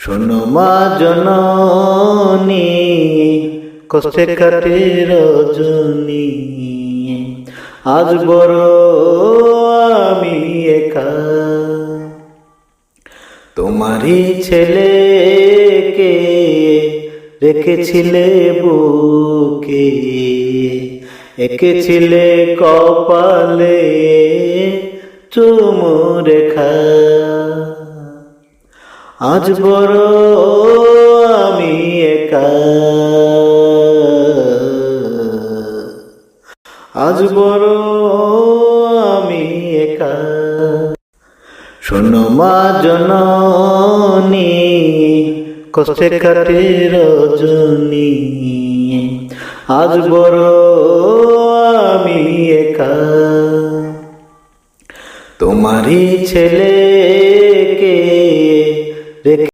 শোনো মা জননী, কষ্টে কাটে রজনী। আজ বড় আমি একা। তোমারই ছেলেকে রেখেছিলে বুকে, এঁকেছিলে কপালে চুমু রেখা। আজ বড় আমি একা। আজ বড় আমি একা। শোনো মা জননী, কষ্টে কাটে রজনী আজ বড় আমি একা। তোমারই ছেলেকে রেখে